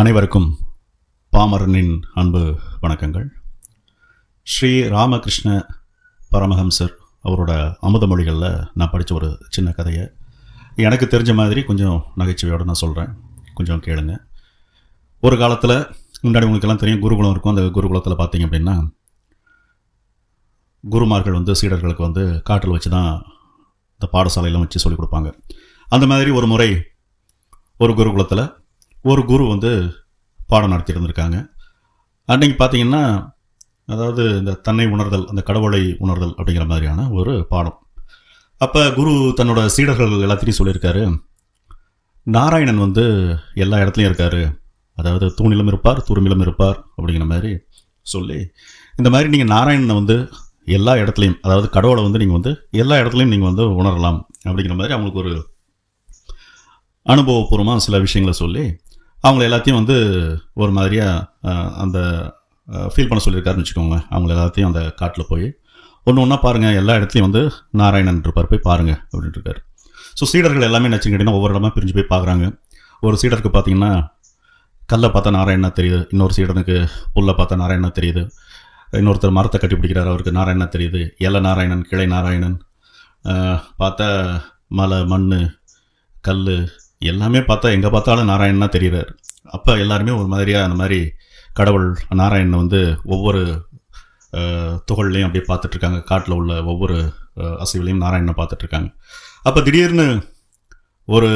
அனைவருக்கும் பாமரனின் அன்பு வணக்கங்கள். ஸ்ரீ ராமகிருஷ்ண பரமஹம்சர் அவரோட அமுத மொழிகளில் நான் படித்த ஒரு சின்ன கதையை. எனக்கு தெரிஞ்ச மாதிரி கொஞ்சம் நகைச்சுவையோடு நான் சொல்கிறேன் கொஞ்சம் கேளுங்க. ஒரு காலத்தில் முன்னாடி உங்களுக்கெல்லாம் தெரியும் குருகுலம் இருக்கும். அந்த குருகுலத்தில் பார்த்தீங்க அப்படின்னா குருமார்கள் வந்து சீடர்களுக்கு வந்து காட்டில் வச்சு தான் இந்த பாடசாலையெல்லாம் வச்சு சொல்லிக் கொடுப்பாங்க. அந்த மாதிரி ஒரு முறை ஒரு குருகுலத்தில் ஒரு குரு வந்து பாடம் நடத்தி இருந்திருக்காங்க. அன்றைக்கி பார்த்தீங்கன்னா அதாவது இந்த தன்னை உணர்தல் அந்த கடவுளை உணர்தல் அப்படிங்கிற மாதிரியான ஒரு பாடம். அப்போ குரு தன்னோட சீடர்கள் எல்லாத்தையும் சொல்லியிருக்காரு நாராயணன் வந்து எல்லா இடத்துலையும் இருக்கார். அதாவது தூணிலும் இருப்பார் துருமிலும் இருப்பார் அப்படிங்கிற மாதிரி சொல்லி இந்த மாதிரி நீங்கள் நாராயணனை வந்து எல்லா இடத்துலையும் அதாவது கடவுளை வந்து நீங்கள் வந்து எல்லா இடத்துலையும் நீங்கள் வந்து உணரலாம் அப்படிங்கிற மாதிரி அவங்களுக்கு ஒரு அனுபவபூர்வமாக சில விஷயங்களை சொல்லி அவங்கள எல்லாத்தையும் வந்து ஒரு மாதிரியாக அந்த ஃபீல் பண்ண சொல்லியிருக்காருன்னு வச்சுக்கோங்க. அவங்கள எல்லாத்தையும் அந்த காட்டில் போய் ஒன்று ஒன்றா பாருங்கள் எல்லா இடத்துலையும் வந்து நாராயணன் இருப்பார். போய் பாருங்கள் அப்படின்ட்டு இருக்காரு. ஸோ சீடர்கள் எல்லாமே நினச்சின்னு கேட்டிங்கன்னா ஒவ்வொரு இடமா பிரிஞ்சு போய் பார்க்குறாங்க ஒரு சீடருக்கு பார்த்தீங்கன்னா கல்லை பார்த்தா நாராயணா தெரியுது. இன்னொரு சீடனுக்கு புல்லை பார்த்தா நாராயணா தெரியுது. இன்னொருத்தர் மரத்தை கட்டி பிடிக்கிறார் அவருக்கு நாராயணா தெரியுது. இலை நாராயணன் கிளை நாராயணன் பார்த்தா மலை மண் கல் எல்லாமே பார்த்தா எங்கே பார்த்தாலும் நாராயணனா தெரிகிறார் அப்போ எல்லாருமே ஒரு மாதிரியாக அந்த மாதிரி கடவுள் நாராயணனை வந்து ஒவ்வொரு துகள்லையும் அப்படியே பார்த்துட்ருக்காங்க. காட்டில் உள்ள ஒவ்வொரு அசைவுலையும் நாராயணனை பார்த்துட்ருக்காங்க. அப்போ திடீர்னு ஒரு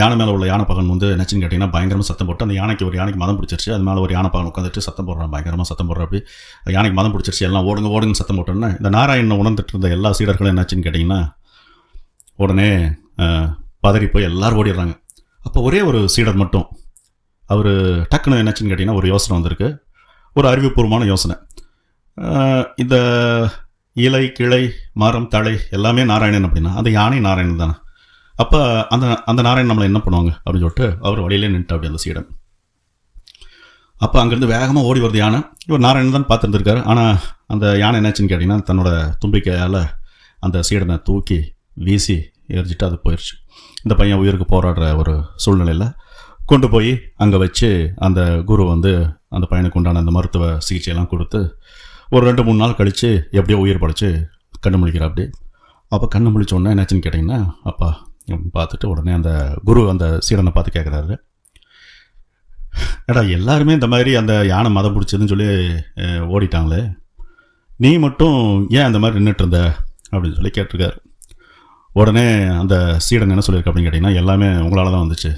யானை மேலே உள்ள யானை பகன் வந்து என்னச்சுன்னு கேட்டிங்கன்னா பயங்கரமாக சத்தம் போட்டு அந்த யானைக்கு ஒரு யானைக்கு மதம் பிடிச்சிருச்சு. அது மேலே ஒரு யானை பகன் உட்காந்துட்டு சத்தம் போடுறான் பயங்கரமாக சத்தம் போடுற அப்படி. யானைக்கு மதம் பிடிச்சிருச்சு எல்லாம் ஓடுங்க ஓடுங்க சத்தம் போட்டோன்னா இந்த நாராயணனை உணர்ந்துட்டு இருந்த எல்லா சீடர்களும் என்னாச்சுன்னு கேட்டிங்கன்னா உடனே பதறி போய் எல்லோரும் ஓடிடுறாங்க. அப்போ ஒரே ஒரு சீடர் மட்டும். அவர் டக்குன்னு என்னாச்சுன்னு கேட்டிங்கன்னா ஒரு யோசனை வந்திருக்கு. ஒரு அறிவுபூர்வமான யோசனை. இந்த இலை கிளை மரம் தழை எல்லாமே நாராயணன் அப்படின்னா அந்த யானை நாராயணன் தானே. அப்போ அந்த அந்த நாராயணன் நம்மளை என்ன பண்ணுவாங்க? அப்படின்னு சொல்லிட்டு அவர் வழியிலே நின்றுட்டு அப்படி அந்த சீடன். அப்போ அங்கேருந்து வேகமாக ஓடி வருது யானை. இவர் நாராயணன் தான் பார்த்துருந்துருக்காரு. ஆனால் அந்த யானை என்னாச்சுன்னு கேட்டிங்கன்னா தன்னோட தும்பிக்கையால் அந்த சீடனை தூக்கி வீசி எரிஞ்சிட்டு அது போயிடுச்சு இந்த பையன் உயிருக்கு போராடுற ஒரு சூழ்நிலையில் கொண்டு போய் அங்கே வச்சு அந்த குரு வந்து அந்த பையனுக்கு உண்டான அந்த மருத்துவ சிகிச்சையெல்லாம் கொடுத்து ஒரு ரெண்டு மூணு நாள் கழித்து எப்படியோ உயிர் படைச்சு கண்ணு முழிக்கிறாப்படி அப்போ கண்ணு முழிச்சோடனே என்னாச்சுன்னு கேட்டிங்கன்னா அப்பா பார்த்துட்டு உடனே அந்த குரு அந்த சீடனை பார்த்து கேட்குறாரு ஏடா எல்லாருமே இந்த மாதிரி அந்த யானை மதம் பிடிச்சதுன்னு சொல்லி ஓடிட்டாங்களே. நீ மட்டும் ஏன் அந்த மாதிரி நின்றுட்டு இருந்த? அப்படின்னு சொல்லி கேட்டிருக்காரு. உடனே அந்த சீடன் என்ன சொல்லியிருக்கு அப்படின்னு கேட்டிங்கன்னா எல்லாமே உங்களால் தான் வந்துச்சு.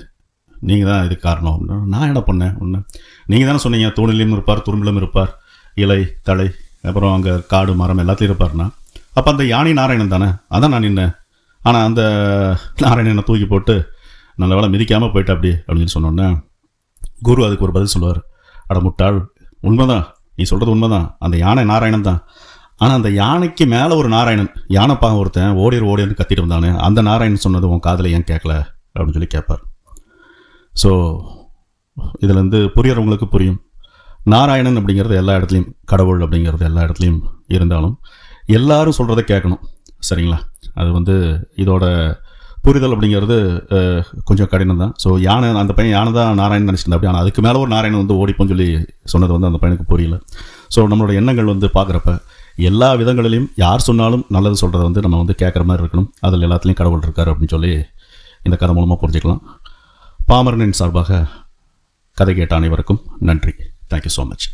நீங்கள் தான் இதுக்கு காரணம் நான் என்ன பண்ணேன்? ஒன்று நீங்கள் தானே சொன்னீங்க தூணிலையும் இருப்பார் துரும்பிலும் இருப்பார் இலை தலை அப்புறம் அங்கே காடு மரம் எல்லாத்தையும் இருப்பார்னா அப்போ அந்த யானை நாராயணன் தானே? அதான் நான் நின்னேன். ஆனால் அந்த நாராயணனை தூக்கி போட்டு நல்ல வேலை மிதிக்காமல் போயிட்டு அப்படி அப்படின்னு சொன்னோன்னே குரு அதுக்கு ஒரு பதில் சொல்லுவார். அட முட்டாள் உண்மைதான். நீ சொல்கிறது உண்மைதான். அந்த யானை நாராயணன் தான். ஆனால் அந்த யானைக்கு மேலே ஒரு நாராயணன் யானைப்பாக ஒருத்தன் ஓடிடு ஓடிடுன்னு கத்திட்டு வந்தானே அந்த நாராயணன் சொன்னது உன் காதில் ஏன் கேட்கல அப்படின்னு சொல்லி கேட்பார் ஸோ இதுலேருந்து புரியறவங்களுக்கு புரியும். நாராயணன் அப்படிங்கிறது எல்லா இடத்துலையும் கடவுள் அப்படிங்கிறது எல்லா இடத்துலையும் இருந்தாலும் எல்லாரும் சொல்கிறத கேட்கணும் சரிங்களா? அது வந்து இதோட புரிதல் அப்படிங்கிறது கொஞ்சம் கடினம் தான். ஸோ யானை அந்த பையன் யானை தான் நாராயணன் நினச்சிருந்தா அப்படி ஆனால் அதுக்கு மேலே ஒரு நாராயணன் வந்து ஓடிப்போன்னு சொல்லி சொன்னது வந்து அந்த பையனுக்கு புரியல. ஸோ நம்மளோட எண்ணங்கள் வந்து பார்க்குறப்ப எல்லா விதங்களிலையும் யார் சொன்னாலும் நல்லது சொல்கிறத வந்து நம்ம வந்து கேட்குற மாதிரி இருக்கணும். அதில் எல்லாத்துலேயும் கடவுள் இருக்கார் அப்படின்னு சொல்லி இந்த கதை மூலமாக புரிஞ்சுக்கலாம். பாமரனின் சார்பாக கதை கேட்ட அனைவருக்கும் நன்றி. Thank you so much